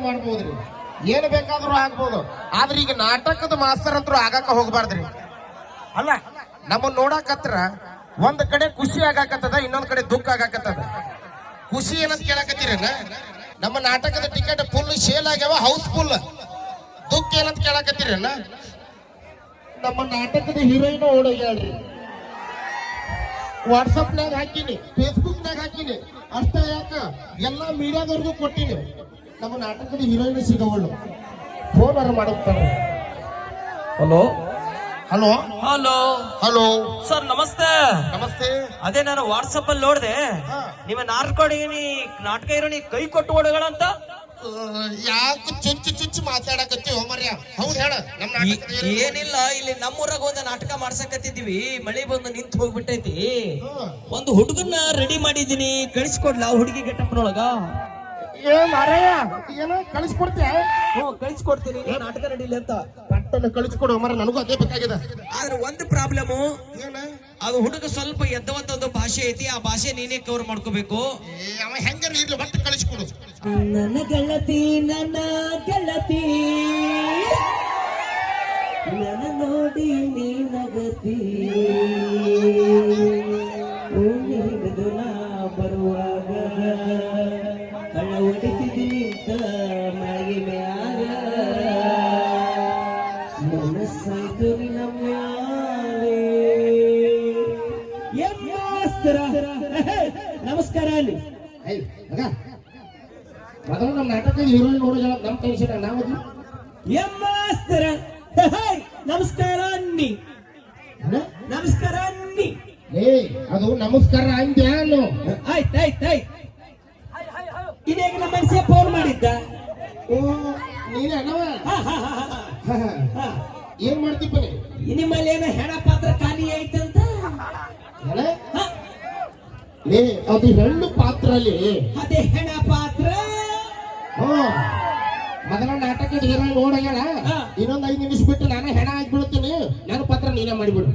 ಮಾಡ್ಬೋದ್ರಿ? ಏನ್ ಬೇಕಾದ್ರೂ ಆಗ್ಬೋದು. ಆದ್ರೆ ಈಗ ನಾಟಕದ ಮಾಸ್ತರ್ ಅಂತೂ ಆಗಾಕ ಹೋಗ್ಬಾರ್ದ್ರಿ. ಅಲ್ಲ. ನಮ್ಮನ್ನ ನೋಡಾಕತ್ರ ಒಂದ್ ಕಡೆ ಖುಷಿ ಆಗಾಕತ್ತದ ಇನ್ನೊಂದ್ ಕಡೆ ದುಃಖ ಆಗಾಕತ್ತದ. ಖುಷಿ ಏನಂತ ಕೇಳಾಕತ್ತೀರೇನ? ನಮ್ಮ ನಾಟಕದ ಟಿಕೆಟ್ ಫುಲ್ ಸೇಲ್ ಆಗ್ಯಾವ ಹೌಸ್ ಫುಲ್ ದುಃಖ ಏನಂತ ಕೇಳಾಕತ್ತೀರೇನ? ನಮ್ಮ ನಾಟಕದ ಹೀರೋಯಿನ್ ಓಡೋಗ್ಯಾಳ್ರಿ. ವಾಟ್ಸಪ್ನಾಗ ಹಾಕಿನಿ ಫೇಸ್ಬುಕ್ನಾಗ ಹಾಕಿನಿ. ಅಷ್ಟ ಯಾಕ? ಎಲ್ಲಾ ಮೀಡಿಯಾದವ್ರಿಗೂ ಕೊಟ್ಟಿನಿ. ನಮ್ಮ ನಾಟಕದ ಹೀರೋಯಿನ್ ಸಿಗವಳು. ಫೋನ್ ಅರ ಮಾಡುತ್ತಾರೆ hello hello hello hello sir ನಮಸ್ತೆ. ನಮಸ್ತೆ. ಅದೇ ನಾನು ವಾಟ್ಸಪ್ ಅಲ್ಲಿ ನೋಡಿದೆ. ನಿಮ್ಮ ನಾರ್ಕೋಡಿನಿ ನಾಟಕ ಇರೋನಿ ಕೈ ಕೊಟ್ಟು ಓಡಗಳಂತ? ಯಾಕೆ ಚುಚ್ಚು ಚುಚ್ಚು ಮಾತಾಡಕತ್ತಿ ಹೋಮರ್ಯ ಹೌದ್ ಹೇಳ ನಮ್ ಏನಿಲ್ಲ ಇಲ್ಲಿ ನಮ್ಮೂರಾಗ ಒಂದು ನಾಟಕ ಮಾಡ್ಸಕತ್ತಿದ್ದೀವಿ. ಮಳೆ ಬಂದು ನಿಂತು ಹೋಗ್ಬಿಟ್ಟೈತಿ. ಒಂದು ಹುಡುಗನ್ನ ರೆಡಿ ಮಾಡಿದೀನಿ ಕಳಿಸ್ಕೊಡ್ಲಾ ಹುಡುಗಿ ಗೆಟಪ್ನೊಳಗ? ಏ ಮಾರಾಯ. ಏನೋ ಕಳಿಸ್ಕೊಡ್ತೀಯ ಹ್ಞೂ ಕಳಿಸ್ಕೊಡ್ತೀನಿ ನಾಟಕ ನಡೀಲಿ ಅಂತ. ಪಟ್ಟನ ಕಳಿಸ್ಕೊಡು ಮರ ನನಗೂ ಅದೇ ಬೇಕಾಗಿದೆ. ಆದ್ರೆ ಒಂದು ಪ್ರಾಬ್ಲಮ್ ಏನ? ಅದು ಹುಡುಗ ಸ್ವಲ್ಪ ಎದ್ದವಂತ ಒಂದು ಭಾಷೆ ಐತಿ ಆ ಭಾಷೆ ನೀನೇ ಕವರ್ ಮಾಡ್ಕೋಬೇಕು. ಏ, ಅವ ಹೆಂಗಾರ ಇರ್ಲಿ ಬಟ್ ಕಳಿಸ್ಕೊಡು. ನನ್ನ ಗೆಳತಿ ನನ್ನ ಗೆಳತಿ. ನನ್ನ ನೋಡಿ ನೀ ನಗತಿ. ಮೊದಲು ನಮ್ಮ ನಾಟಕದ ಹೀರೋಯಿನ್ ಜನ ನಮ್ಮ ಟೆನ್ಷನ್ ನಾವದು ಎಮ್ಮಾಸ್ತರ ಹೈ, ನಮಸ್ಕಾರ ಅನ್ನಿ. ನಮಸ್ಕಾರ ಅನ್ನಿ. ಏ ಅದು ನಮಸ್ಕಾರ ಅಂದ್ಯಾನು ಆಯ್ತ್ ಆಯ್ತ್ ಆಯ್ತ್. ಇದೇಗ ನಮ್ಮ ಮನಸ್ಸಿಗೆ ಫೋನ್ ಮಾಡಿದ್ದ. ಓ ನೀನೇ ಅಣ್ಣವ. ಏನ್ ಮಾಡ್ತಿಪ್ಪನಿ ನಿಮ್ಮಲ್ಲಿ ಏನೋ ಹೆಣ ಪಾತ್ರ ಖಾಲಿ ಐತಂತ ಏ ಅದು ಹೆಣ್ಣು ಪಾತ್ರಲ್ಲಿ. ಅದೇ ಹೆಣ ಪಾತ್ರ ಮೊದಲ ನಾಟಕ ಹೀರೋಯಿನ್ ನೋಡಗ್ಯಾಳ ಹಾ. ಇನ್ನೊಂದ್ ಐದು ನಿಮಿಷ ಬಿಟ್ಟು ನಾನೇ ಹೆಣ ಆಗ್ಬಿಡ್ತೀನಿ. ನನ್ನ ಪತ್ರ ನೀನೇ ಮಾಡಿಬಿಡು.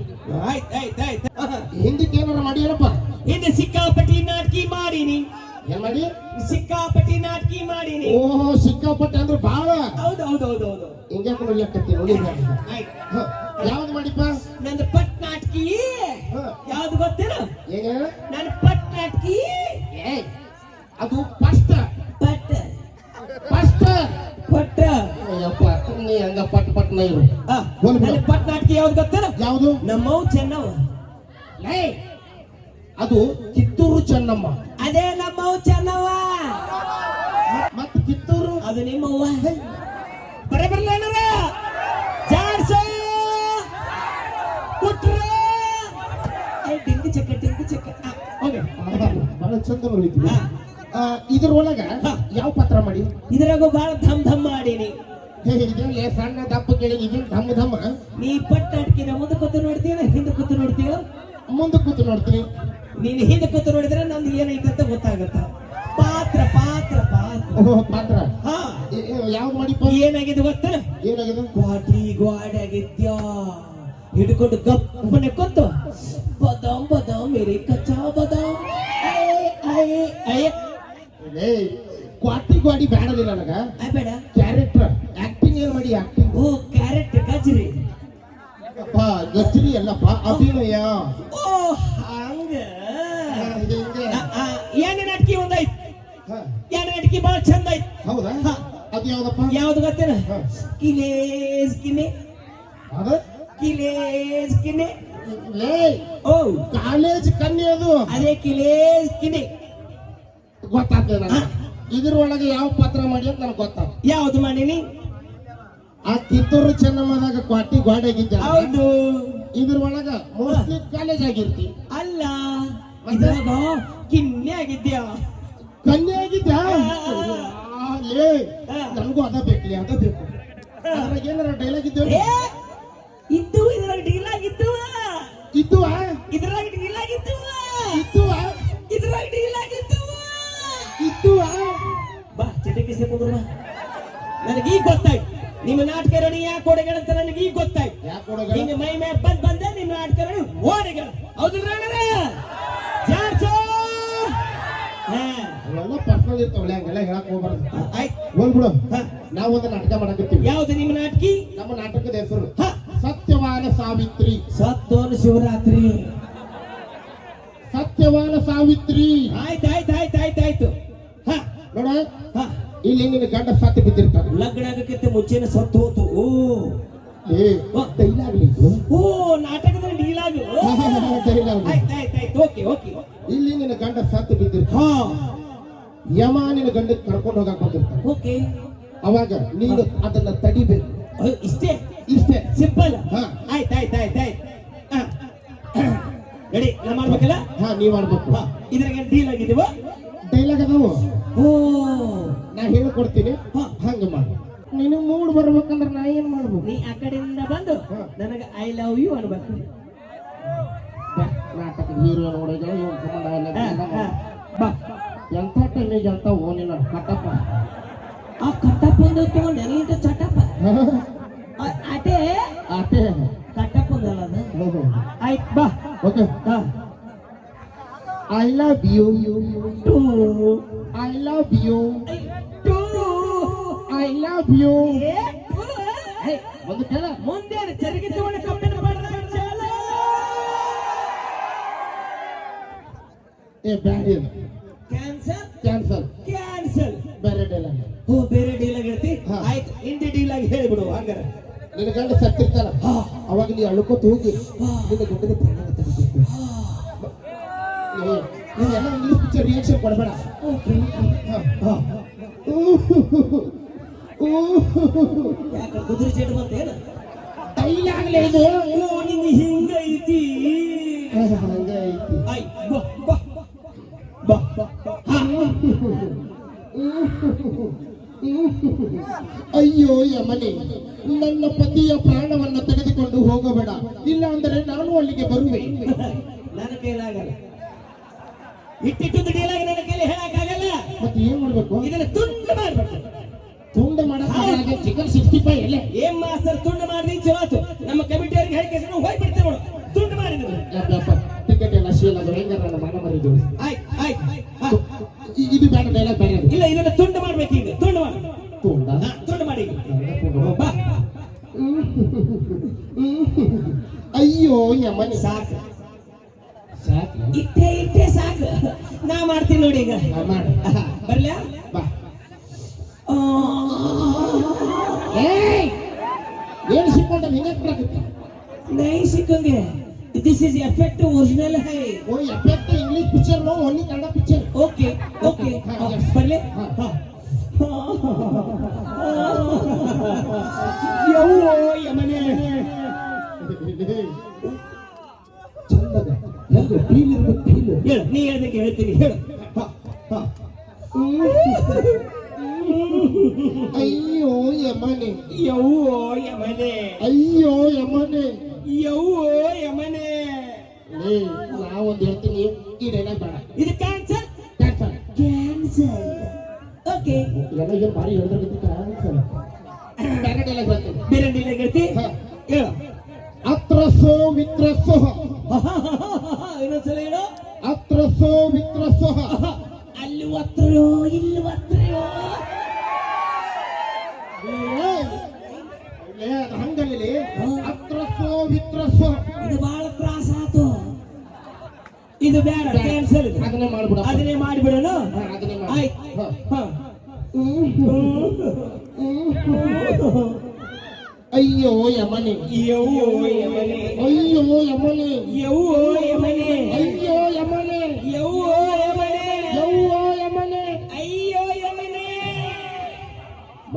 ಹಿಂದಕ್ಕೆ ಏನಾರ ಮಾಡಿಯಲ್ಲಪ್ಪ ಹಿಂದೆ ಸಿಕ್ಕಾಪಟ್ಟಿ ನಾಟಕಿ ಮಾಡೀನಿ. ಏನ್ ಮಾಡಿ? ಸಿಕ್ಕಾಪಟ್ಟಿ ನಾಟಕಿ ಮಾಡೀನಿ. ಓಹೋ ಸಿಕ್ಕಾಪಟ್ಟೆ ಅಂದ್ರೆ ಬಾಳ ಹೌದು ಹೌದು ಹೌದು ಹೌದು. ಹಿಂಗೆ ಕೊಡ್ಲಿಕ್ಕತ್ತಿ ನೋಡಿ ಯಾವ್ದು ಮಾಡಿಪ್ಪ? ನಂದು ಪಟ್ ನಾಟಕಿ. ಯಾವ್ದು ಗೊತ್ತೇನು? ಏನ ನನ್ನ ಯಾವ್ದು ಗೊತ್ತೇನು? ಯಾವುದು? ನಮ್ಮವ್ ಚೆನ್ನವ ಲೇ ಅದು ಕಿತ್ತೂರು ಚೆನ್ನಮ್ಮ. ಅದೇ ನಮ್ಮವ್ ಚೆನ್ನವ ಮತ್ತೆ ಕಿತ್ತೂರು? ಅದು ನಿಮ್ಮವ್ವ. ಬರೇ ಬರಲ್ಲ ಅಣ್ಣರ ಜಾಡ್ಸೋ. ಕುಟ್ರ. Dinghy ಚಕ್ಕ dinghy ಚಕ್ಕ. ಓಕೆ ಬಹಳ ಚಂದ ನೋಡಿದ್ವಿ. ಇದ್ರ ಇದ್ರೊಳಗ ಯಾವ ಪತ್ರ ಮಾಡಿ? ಇದ್ರಾಗೂ ಬಹಳ ಧಮ್ ಧಮ್ ಮಾಡೀನಿ. ಹೇ, ಇದೇನ್ಲೇ ಸಣ್ಣ ದಪ್ಪ ಕೇಳಿ ತಮ್ಮ ಧಮ್ಮ ಧಮ್ಮ. ನೀ ಪಟ್ ನಾಟಕಿನ ಮುಂದೆ ಕೂತು ನೋಡ್ತೀಯ ಹಿಂದೆ ಕೂತು ನೋಡ್ತೀಯ? ಮುಂದೆ ಕೂತು ನೋಡ್ತೀನಿ. ನೀನು ಹಿಂದೆ ಕೂತು ನೋಡಿದ್ರೆ ನಂದು ಏನೈತೆ ಅಂತ ಗೊತ್ತಾಗತ್ತ? ಪಾತ್ರ ಪಾತ್ರ ಪಾತ್ರ. ಓಹೋ ಪಾತ್ರ. ಹಾ. ಯಾವ ಮಾಡಿಪ್ಪ ಏನಾಗಿದೆ ಗೊತ್ತ? ಏನಾಗಿದೆ? ಗ್ವಾಡಿ ಗ್ವಾಡಿ ಆಗಿದ್ಯ ಹಿಡ್ಕೊಂಡು ಗಪ್ಪನೆ ಕೂತು. ಬದಾಮ್ ಬದಾಮ್ ಮೇರೆ ಕಚ್ಚಾ ಬದಾಮ್. ಕ್ವಾಟಿ ಗ್ವಾಡಿ ಬೇಡದಿಲ್ಲ ನನಗ. ಬೇಡ. ಕ್ಯಾರೆಕ್ಟರ್ ಆಕ್ಟಿಂಗ್ ಏನ್ ಮಾಡಿ ಆಕ್ಟಿಂಗ್ ಓ ಕ್ಯಾರೆಕ್ಟರ್ ಗಜ್ರಿ ಅಪ್ಪ ಗಜ್ರಿ ಅಲ್ಲಪ್ಪ ಅಭಿನಯ. ಓ ಹಂಗ. ಏನ ಏನ್ ನಾಟಕಿ ಒಂದೈತ್ ಹಾ, ನಾಟಕಿ ಬಹಳ ಚಂದ ಐತ್ ಹೌದಾ. ಅದು ಯಾವ್ದಪ್ಪ? ಯಾವ್ದು ಗೊತ್ತೇನ. ಕಿಲೇಸ್ ಕಿನೆ ಕಿಲೇಸ್ ಕಿನೆ ಲೇ ಓ. ಕಾಲೇಜ್ ಕನ್ಯೆ ಅದು ಅದೇ ಕಿಲೇಸ್ ಕಿನೆ ಗೊತ್ತಾಗ್ತದೆ ಇದ್ರೊಳಗೆ ಯಾವ ಪಾತ್ರ ಮಾಡಿ ಅಂತ ನನಗೆ ಗೊತ್ತ ಯಾವ್ದು ಮಾಡೀನಿ? ಆ ಕಿತ್ತೂರು ಚೆನ್ನಮ್ಮದಾಗ ಕ್ವಾಟಿ ಗಾಡಿ ಆಗಿದ್ದ ಹೌದು. ಇದ್ರೊಳಗ ಮೋಸ್ಟ್ಲಿ ಕಾಲೇಜ್ ಆಗಿರ್ತಿ. ಅಲ್ಲ ಇದ್ರಾಗ ಕಿನ್ನೆ ಆಗಿದ್ಯಾ? ಕನ್ಯೆ ಆಗಿದ್ಯಾ. ಲೇ. ನನಗೂ ಅದ ಬೇಕ್ಲಿ ಅದ ಬೇಕು. ಅದ್ರಾಗ ಏನಾರ ಡೈಲಾಗ್ ಇದ್ದೇವೆ ಇದ್ದು ಇದ್ರಾಗ ಡೀಲ್ ಆಗಿತ್ತು ಇದ್ದು ಇದ್ರಾಗ ಡೀಲ್ ಆಗಿತ್ತು ಇದ್ದು ಇದ್ರಾಗ ಡೀಲ್ ಆಗಿತ್ತು ಇದ್ದು ಬಾ ಚಟಕ್ಕೆ ಸೇರ್ಕೊಂಡು ಬಾ. ನನಗೀಗ ಗೊತ್ತಾಯ್ತು. ನಿಮ್ಮ ನಾಟಕ ರಣಿ ಯಾಕೆ ಓಡಗಳ ಅಂತ ನನಗೀಗ ಗೊತ್ತಾಯ್ತು. ಯಾಕೆ ಕೊಡಗ ಹಿಂಗ ಮೈ ಮ್ಯಾಪ್ ಬಂದ್ ಬಂದೆ ನಿಮ್ಮ ನಾಟಕ ರಣಿ ಓಡಗಳ. ಹೌದು ಜಾಡ್ಸೋ ಹಾ. ಅವೆಲ್ಲ ಪರ್ಸನಲ್ ಇರ್ತಾವಲ್ಲ ಹಂಗೆಲ್ಲ ಹೇಳಕ್ ಹೋಗ್ಬಾರ್ದು. ಆಯ್ತು. ಹೋಗ್ಬಿಡು ಹ. ನಾವೊಂದು ನಾಟಕ ಮಾಡಕತ್ತೀವಿ. ಯಾವ್ದು ನಿಮ್ಮ ನಾಟಕಿ? ನಮ್ಮ ನಾಟಕದ ಹೆಸರು. ಸತ್ಯವಾನ ಸಾವಿತ್ರಿ. ಸತ್ತೋನ ಶಿವರಾತ್ರಿ. ಸತ್ಯವಾನ ಸಾವಿತ್ರಿ. ಆಯ್ತು ಆಯ್ತು ಆಯ್ತು ಆಯ್ತು ಆಯ್ತು. ಹ. ನೋಡ. ಇಲ್ಲಿ ನಿನ್ನ ಗಂಡ ಸತ್ತು ಬಿದ್ದಿರ್ತಾನೆ ಲಗ್ನ ಆಗಕ್ಕಿಂತ ಮುಂಚೆನೆ ಸತ್ತು ಹೋತು. ಓ. ಏ ಡೈಲಾಗ್ ಇದು? ಓ ನಾಟಕದ ಡೀಲಾಗು ಡೈಲಾಗ್ ಆಯ್ತು ಆಯ್ತು ಆಯ್ತು. ಓಕೆ ಓಕೆ ಇಲ್ಲಿ ನಿನ್ನ ಗಂಡ ಸತ್ತು ಬಿದ್ದಿರ್ತಾನೆ ಹಾ. ಯಮ ನಿನ್ನ ಗಂಡಕ್ಕೆ ಕರ್ಕೊಂಡು ಹೋಗಕ್ ಬಂದಿರ್ತಾನೆ ಓಕೆ. ಅವಾಗ ನೀನು ಅದನ್ನ ತಡಿಬೇಕು. ಇಷ್ಟೇ? ಇಷ್ಟೇ. ಸಿಂಪಲ್ ಹಾ. ಆಯ್ತು ಆಯ್ತು ಆಯ್ತು ಆಯ್ತು. ರೆಡಿ ನಾ ಮಾಡ್ಬೇಕಲ್ಲ? ಹಾ ನೀವ್ ಮಾಡ್ಬೇಕು. ಇದ್ರಾಗ ಡೀಲ್ ಆಗಿದೀವ ಡೈಲಾಗ್ ಅದಾವು ಓ. ನಾ ಹೇಳ್ಕೊಡ್ತೀನಿ. ಕೊಡ್ತೀನಿ ಹಂಗ ಮಾಡ. ನೀನು ಮೂಡ್ ಬರ್ಬೇಕಂದ್ರ ನಾ ಏನ್ ಮಾಡ್ಬೇಕು? ನೀ ಆ ಕಡೆಯಿಂದ ಬಂದು. ನನಗ ಐ ಲವ್ ಯು ಅನ್ಬೇಕು. ನಾಟಕ ನಾಟಕದ ಹೀರೋ ನೋಡಿದ್ರೆ ಇವ್ನ ಸಂಬಂಧ. ಬಾ. ಎಂಥ ಟೈಮಿಗೆ ಅಂತ ಓನಿನ ಕಟ್ಟಪ್ಪ ಆ ಕಟ್ಟಪ್ಪ ಒಂದು ತಗೊಂಡು ಎಲ್ಲಿಂದ ಚಟಪ್ಪ. ಆ- ಅದೇ ಆಟೆ. ಕಟ್ಟಪ್ಪ ಒಂದಲ್ಲ ಅದು. ಆಯ್ತು ಬಾ. ಓಕೆ. ಹಾ I love you too. I love you too I love you ಒಂದು ಕೇಳ ಮುಂದೆ ಚರಿಗೆ ತಗೊಂಡು ಕಬ್ಬಿನ. ಏ ಬ್ಯಾಡಿ ಕ್ಯಾನ್ಸಲ್ ಕ್ಯಾನ್ಸಲ್ ಕ್ಯಾನ್ಸಲ್ ಬೇರೆ ಡೈಲಾಗ್ ಓ ಬೇರೆ ಡೀಲ್ ಆಗಿರ್ತಿ ಹಾ. ಆಯ್ತು. ಹಿಂದಿ ಡೀಲ್ ಆಗಿ ಹೇಳ್ಬಿಡು ಹಂಗಾರೆ. ನಿನ್ನ ಗಂಡ ಸತ್ತಿರ್ತಾರ. ಅವಾಗ ನೀ ಅಳ್ಕೋತ ಹೋಗಿ. ನಿನ್ನ ಗಂಡನ ಪ್ರಾಣ ಏ, ನೀವೆಲ್ಲ ಇಂಗ್ಲಿಷ್ ಪಿಕ್ಚರ್ ರಿಯಾಕ್ಷನ್ ಕೊಡಬೇಡ. ಕುದುರೆ ಚೇಟ್ ಬಂತೇನ ಡೈಲಾಗ್ಲೇ ಇದು. ಹಿಂಗೈತಿ ಹಂಗೆ ಐತಿ. ಆಯ್ ಬಾ ಬಾ ಬಾ ಬಾ ಅಯ್ಯೋ ಯಮನೆ ನನ್ನ ಪತಿಯ ಪ್ರಾಣವನ್ನ ತೆಗೆದುಕೊಂಡು ಹೋಗಬೇಡ. ಇಲ್ಲ ಅಂದರೆ ನಾನು ಅಲ್ಲಿಗೆ ಬರುವೆ. ನನ್ನ ಕೈಲಾಗಲ್ಲ ಇಟ್ಟಿಟ್ಟು ನನ್ನ ಕೈಲಿ ಹೇಳಕ್ಕಾಗಲ್ಲ. ಮತ್ತೆ ಏನ್ ಮಾಡ್ಬೇಕು? ಇದನ್ನ ತುಂಡು ಮಾಡ್ಬೇಕು. ತುಂಡ ಮಾಡಿ ಚಿಕನ್ ಸಿಕ್ಸ್ಟಿ ಫೈವ್ ಎಲ್ಲೇ ಏನ್ ಮಾಸ್ತರ್ ತುಂಡು ಮಾಡಿ ಚಲಾತು ನಮ್ಮ ಕಮಿಟಿಯವ್ರಿಗೆ ಹೇಳಿ ಏನ್ ಸಿಕ್ಕೊಂಡ ನಿಂಗೆ ಬರಾಕತ್ತಿ ನೈ ಸಿಕ್ಕಂಗೆ ದಿಸ್ ಇಸ್ ಎಫೆಕ್ಟ್ ಒರಿಜಿನಲ್ ಹೈ ಓ effect English picture no only Kannada picture okay okay ಹಾ, ಬರ್ಲಿ ಹಾ. ಹಾ. ಯವ್ವೋ ಯಮನೆ ಚಂದದ ಹೆಂಗ ಫೀಲ್ ಇರ್ಬೇಕು ಫೀಲ್ ಹೇಳು ನೀ ಹೇಳ್ದಂಗೆ ಹೇಳ್ತೀನಿ ಹೇಳು ಅಯ್ಯೋ ಯಮನೆ. ಯವ್ವೋ ಯಮನೆ. ಅಯ್ಯೋ ಯಮನೆ. ಯವ್ವೋ ಯಮನೆ. ಏ ನಾ ಒಂದ್ ಹೇಳ್ತೀನಿ ಈ ಡೈಲಾಗ್ ಬೇಡ. ಇದು ಕ್ಯಾನ್ಸರ್ ಕ್ಯಾನ್ಸರ್ ಕ್ಯಾನ್ಸರ್ ಓಕೆ ಎಲ್ಲ ಏನ್ ಭಾರಿ ಹೇಳಿದ್ರೆ ಕ್ಯಾನ್ಸರ್ ಬೇರೆ ಡೈಲಾಗ್ ಹೇಳ್ತೀನಿ ಬೇರೆ ಡೀಲ್ ಹೇಳ್ತಿ. ಹೇಳು. ಅತ್ರಸೋ ವಿತ್ರಸೋ ಇನ್ನೊಂದ್ಸಲ ಹೇಳು. ಅತ್ರಸೋ ಮಿತ್ರಸೋ ಅಲ್ಲಿ ಒತ್ತರೋ ಇಲ್ಲಿ ಒತ್ತರೋ ಹಂಗಲ್ಲಿ ಇದು ಬಹಳ ತ್ರಾಸ ಆತು. ಇದು ಬೇಡ ಕ್ಯಾನ್ಸಲ್ ಅದನ್ನೇ ಮಾಡ್ಬಿಡ ಅದನ್ನೇ ಮಾಡಿಬಿಡೋಣ. ಆಯ್ತು. ಅಯ್ಯೋ ಯಮನೆ. ಅಯ್ಯೋ ಯಮನೆ. ಅಯ್ಯೋ ಯಮನೆ. ಅಯ್ಯೋ ಯಮನೆ.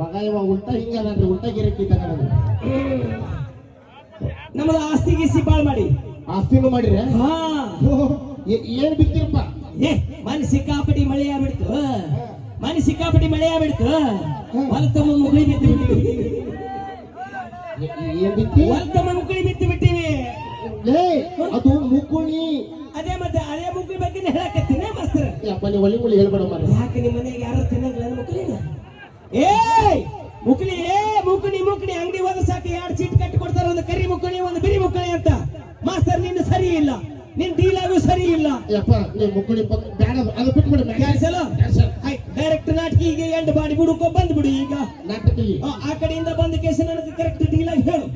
ಮಗ ಇವ ಉಲ್ಟಾ ಹಿಂಗದನ್ರಿ ಉಲ್ಟಾ ಗಿರಕ್ಕಿದ್ದ ನಮ್ಮದು ಆಸ್ತಿ ಗೀಸ್ತಿ ಬಾಳ್ ಮಾಡಿ. ಆಸ್ತಿನೂ ಮಾಡಿರಿ? ಹಾ. ಏನ್ ಬಿತ್ತಿರಪ್ಪ? ಏ ಮನೆ ಸಿಕ್ಕಾಪಟ್ಟಿ ಮಳೆ ಆಗ್ಬಿಡ್ತು. ಮನೆ ಸಿಕ್ಕಾಪಟ್ಟಿ ಮಳೆ ಆಗ್ಬಿಡ್ತು. ಹೊಲತಮ್ಮ ಮುಗಳಿ ಬಿತ್ತು ಬಿಟ್ಟಿವಿ. ಏನ್ ಬಿತ್ತಿ? ಹೊಲತಮ್ಮ ಮುಗಳಿ ಬಿತ್ತು ಬಿಟ್ಟಿವಿ. ಏಯ್ ಅದು ಮುಕ್ಕುಣಿ ಅದೇ ಮತ್ತೆ ಅದೇ ಮುಗುಳಿ ಬಗ್ಗೆ ಹೇಳಕತ್ತೀನಿ ಮಾಸ್ತರ್? ಯಪ್ಪ ನೀವು ಒಳ್ಳೆ ಮುಳಿ ಹೇಳ್ಬೇಡ ಮರ ಯಾಕೆ ನಿಮ್ಮ ಮನೆಗೆ ಯಾರು ತಿನ್ನಂಗಿಲ್ಲ ಮುಕುಲಿನ ಏಯ್! ಮುಕುಲಿ ಏ ಮುಕುನಿ ಮುಕುನಿ ಅಂಗಡಿ ಹೋದ ಸಾಕು ಎರಡು ಚೀಟ್ ಕಟ್ಟಿ ಕೊಡ್ತಾರೆ ಒಂದು ಕರಿ ಮುಕುನಿ ಒಂದು ಬಿರಿ ಮುಕ್ಕಣಿ ಅಂತ. ಮಾಸ್ತರ್ ನಿನ್ನ ಸರಿ ಇಲ್ಲ. ನಿನ್ ಡೀಲಾಗು ಸರಿ ಇಲ್ಲ. ಯಪ್ಪ ನೀವು ಬೇಡ ಅದು ಕ್ಯಾನ್ಸಲ್ ಡೈರೆಕ್ಟ್ ನಾಟಕಿಗೆ ಎಂಡ್ ಮಾಡಿ ಬಿಡುಕೋ ಬಂದ್ಬಿಡು ಈಗ. ನಾಟಕಿ ಆ, ಕಡೆಯಿಂದ ಬಂದ ಕೇಸ ನನಗೆ ಕರೆಕ್ಟ್ ಡೀಲ್ ಆಗಿ ಹೇಳು.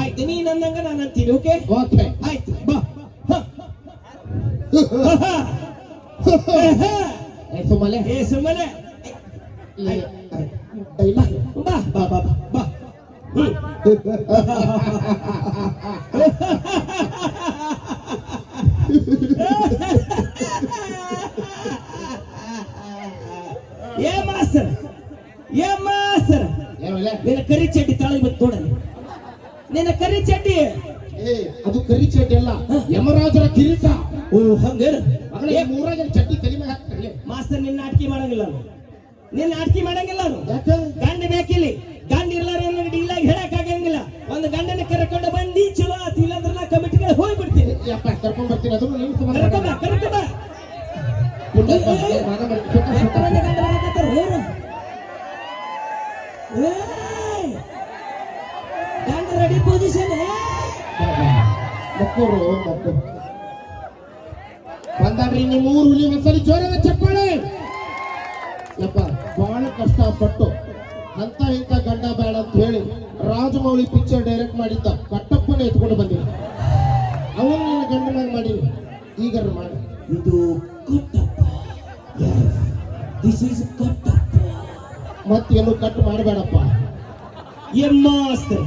ಆಯ್ತು ನೀನ್ ಅಂದಂಗ ನಾನು ಅಂತೀನಿ ಓಕೆ ಓಕೆ ಆಯ್ತು ಬಾ. ಹ. ಸುಮ್ಮನೆ. ಏ ಸುಮ್ಮನೆ. ಡೈಲಾಗ್ ಬಾ ಬಾ ಬಾ ಬಾ. ಏ ಮಾಸ್ತರ್ ನಿನ್ನ ಕರಿ ಚಡ್ಡಿ ತಾಳಿ ಬಂದು ನಿನ್ನ ಕರಿ ಚಡ್ಡಿ ಅದು ಕರಿ ಅಲ್ಲ ಯಮರಾಜರ ಕಿರೀಟ ಓ ಏ, ಮೂರಾಗ ಚಡ್ಡಿ ಹಾಕ್ತಾರೆ ಮಾಸ್ತರ್ ನಿನ್ನ ನಾಟಕಿ ಮಾಡಂಗಿಲ್ಲ ನಾನು. ನಿನ್ನ ನಾಟಕಿ ಮಾಡಂಗಿಲ್ಲ ನಾನು. ಯಾಕೆ ಗಂಡ ಬೇಕಿಲ್ಲಿ ಗಂಡ ಇರ್ಲಾರ ಡೀಲಾಗಿ ಹೇಳಕ್ ಆಗಂಗಿಲ್ಲ. ಒಂದು ಗಂಡನ ಕರ್ಕೊಂಡು ಬಂದಿ ಚಲೋ ಆತ ಇಲ್ಲಾಂದ್ರೆ ನಾ ಕಮಿಟಿಗೆ ಹೋಗ್ಬಿಡ್ತೀನಿ ಯಪ್ಪ ಕರ್ಕೊಂಡ್ ಬರ್ತೀನಿ ಅದನ್ನು ಕರ್ಕೊಂಬ ಎಷ್ಟು ಮಂದಿ ಗಂಡ ರೆಡಿ ಪೊಸಿಷನ್ ಮಕ್ಕಳು ಮಕ್ಕಳು. ಬಂದಾಡ್ರಿ ನಿಮ್ಮ ಊರು ನೀವು ಒಂದ್ಸಲಿ ಜೋರಾದ ಚಪ್ಪಾಳೆ. ಯಪ್ಪ ಬಹಳ ಕಷ್ಟಪಟ್ಟು ಅಂತ ಇಂಥ ಗಂಡ ಬೇಡ ಅಂತ ಹೇಳಿ ರಾಜಮೌಳಿ ಪಿಕ್ಚರ್ ಡೈರೆಕ್ಟ್ ಮಾಡಿದ್ದ. ಕಟ್ಟಪ್ಪನ ಎತ್ಕೊಂಡು ಬಂದಿಲ್ಲ ಅವನು ನಿನ್ನ ಗಂಡನಾಗ ಮಾಡಿ ಈಗ ಮಾಡಿ. ಇದು ಕಟ್ಟಪ್ಪ. ದಿಸ್ ಇಸ್ ಕಟ್ಟಪ್ಪ. ಮತ್ತೇನು ಕಟ್ ಮಾಡಬೇಡಪ್ಪ. ಎಮ್ಮಾಸ್ತರ್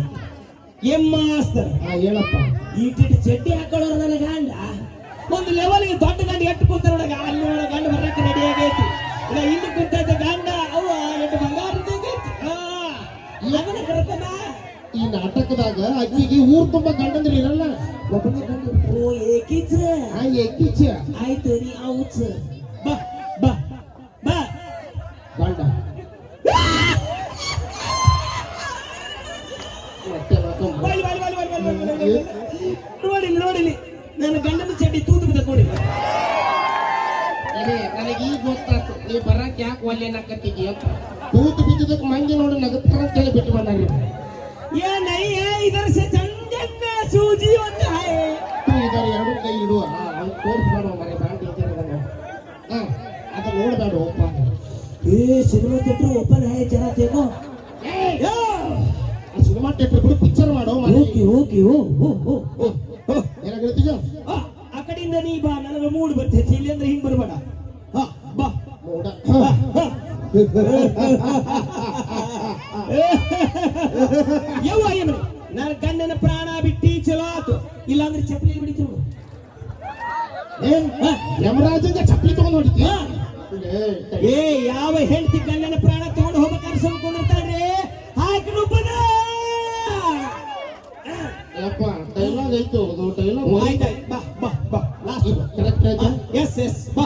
ಎಮ್ಮಾಸ್ತರ್ ಆ ಹೇಳಪ್ಪ. ಈಟಿಟ್ಟು ಚಡ್ಡಿ ಹಾಕೊಳ್ಳೋರು ನನ್ನ ಗಂಡ ಒಂದು ಲೆವೆಲ್ಗೆ ದೊಡ್ಡ ಗಂಡ ಎಟ್ಟು ಕೂತ ನೋಡಗ ಅಲ್ಲಿ ನೋಡ ಮನ್ಯಾಗ ಅಕ್ಕಿಗೆ ಊರ್ ತುಂಬಾ ಗಂಡಂದ್ರಿ ಇರಲ್ಲ? ಒಬ್ಬನೇ ಓ ಏಕಿಚ ಆ ಏಕಿಚ ಆಯ್ತು ನೀ ಔಚ ಬಾ ಬಾ ಬಾ. ಗಂಡ. ನೋಡಿ ನೋಡಿ ನನ್ನ ಗಂಡನ ಚಡ್ಡಿ ತೂತು ಬಿದ್ದ ನೋಡಿ. ನನಗೆ ಈಗ ಗೊತ್ತಾಯ್ತು. ನೀ ಬರಕ್ ಯಾಕೆ ಒಲ್ಲೆನಾಕತ್ತಿದ್ಯಪ್ಪ ತೂತು ಬಿದ್ದಿದ್ದಕ್ಕೆ ಮಂಗೆ ನೋಡಿ ನಗತ್ತಾರ ಅಂತ ಹೇಳಿ ಬಿಟ್ಟು ಬಂದಾಗಿತ್ತು ये नहीं है इधर से जंजन में सूजी होता है। तू इधर यार उनका यूरो हाँ हम कोर्स करो हमारे बैंड टीचर का ना हाँ लोड था ओपन ये सिनेमा टेटर ओपन है चला देखो। ये! यार सिनेमा टेटर पर पिक्चर मारो हमारे। ओके ओके ओ ओ ओ ये ना करती जा अकड़ी नहीं बा नलग मूड बच्चे चिल्ले अंदर हिंबर बड़ा हाँ बा। मूड। हाँ हाँ। ಯವ್ವ ಏನು? ನನ್ನ ಗಂಡನ ಪ್ರಾಣ ಬಿಟ್ಟಿ ಚಲೋ ಆತು. ಇಲ್ಲಾಂದ್ರೆ ಚಪ್ಪಲಿ ಬಿಡಿತು ಏನ್? ಯಮರಾಜಂಗ ಚಪ್ಪಲಿ ತಗೊಂಡ್ ಏ ಯಾವ ಹೆಂಡತಿ ಗಂಡನ ಪ್ರಾಣ ತಗೊಂಡು ಹೋಗ್ಬೇಕಾದ್ರೆ ಸುಮ್ಕೊಂಡಿರ್ತಾಳ್ರಿ ಹಾಕಿ ರೂಪದ ಯಪ್ಪ ಡೈಲಾಗ್ ಐತು ಅದು ಡೈಲಾಗ್ ಆಯ್ತಾಯ್ತು ಬಾ ಬಾ ಬಾ ಲಾಸ್ಟ್ ಕರೆಕ್ಟ್ ಆಯ್ತಾ? ಎಸ್ ಎಸ್ ಬಾ.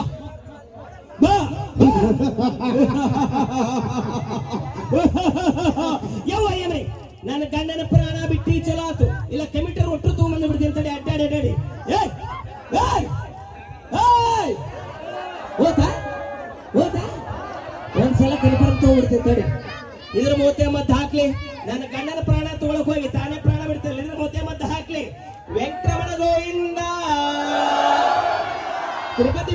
ಬಾ. ನನ್ನ ಗಂಡನ ಪ್ರಾಣ ಬಿಟ್ಟಿ ಚಲೋ ಆತು ಇಲ್ಲ ಕಮಿಟರ್ ಒಟ್ಟು ತಗೊಂಡ್ ಬಿಡ್ತೀನಿ ಹೇಳಿ ಅಡ್ಡಾಡಿ ಅಡ್ಡಾಡಿ. ಹೋತಾ? ಹೋತಾ? ಒಂದ್ಸಲ ಕನ್ಫರ್ಮ್ ತಗೊಂಡ್ಬಿಡ್ತೀನಿ ತಡಿ ಇದ್ರ ಮೂವತ್ತೆ ಮದ್ದು ಹಾಕ್ಲಿ. ನನ್ನ ಗಂಡನ ಪ್ರಾಣ ತಗೊಳಕ್ ಹೋಗಿ, ತಾನೇ ಪ್ರಾಣ ಬಿಡ್ತಿಲ್ಲ ಇದ್ರ ಮೂವತ್ತೆ ಮದ್ದು ಹಾಕ್ಲಿ. ವೆಂಕಟರಮಣ ಗೋವಿಂದ. ತಿರುಪತಿ